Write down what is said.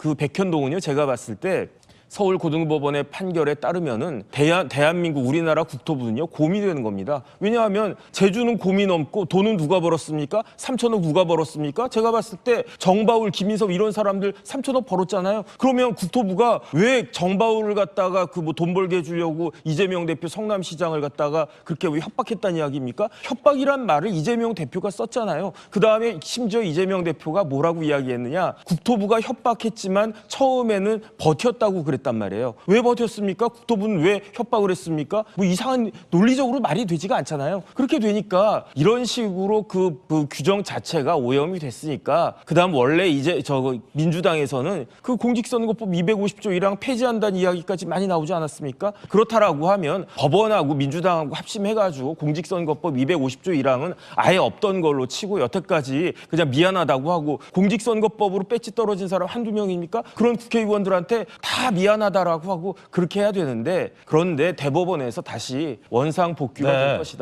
그 백현동은요 제가 봤을 때 서울고등법원의 판결에 따르면은 대한, 대한민국 우리나라 국토부는요 곰이 되는 겁니다. 왜냐하면 제주는 곰이 넘고 돈은 누가 벌었습니까? 3천억 누가 벌었습니까? 제가 봤을 때 정바울, 김인섭 이런 사람들 3천억 벌었잖아요. 그러면 국토부가 왜 정바울을 갖다가 그 뭐 돈 벌게 해주려고 이재명 대표 성남시장을 갖다가 그렇게 왜 협박했다는 이야기입니까? 협박이란 말을 이재명 대표가 썼잖아요. 그 다음에 심지어 이재명 대표가 뭐라고 이야기했느냐? 국토부가 협박했지만 처음에는 버텼다고 그랬 단 말이에요. 왜 버텼습니까? 국토부는 왜 협박을 했습니까? 뭐 이상한 논리적으로 말이 되지가 않잖아요. 그렇게 되니까 이런 식으로 그, 그 규정 자체가 오염이 됐으니까 그다음 원래 이제 저 민주당에서는 그 공직선거법 250조 1항 폐지한다는 이야기까지 많이 나오지 않았습니까? 그렇다라고 하면 법원하고 민주당하고 합심해가지고 공직선거법 250조 1항은 아예 없던 걸로 치고 여태까지 그냥 미안하다고 하고 공직선거법으로 배지 떨어진 사람 한두 명입니까? 그런 국회의원들한테 다 미안하다라고 하고 그렇게 해야 되는데 그런데 대법원에서 다시 원상 복귀가 네. 될 것이다.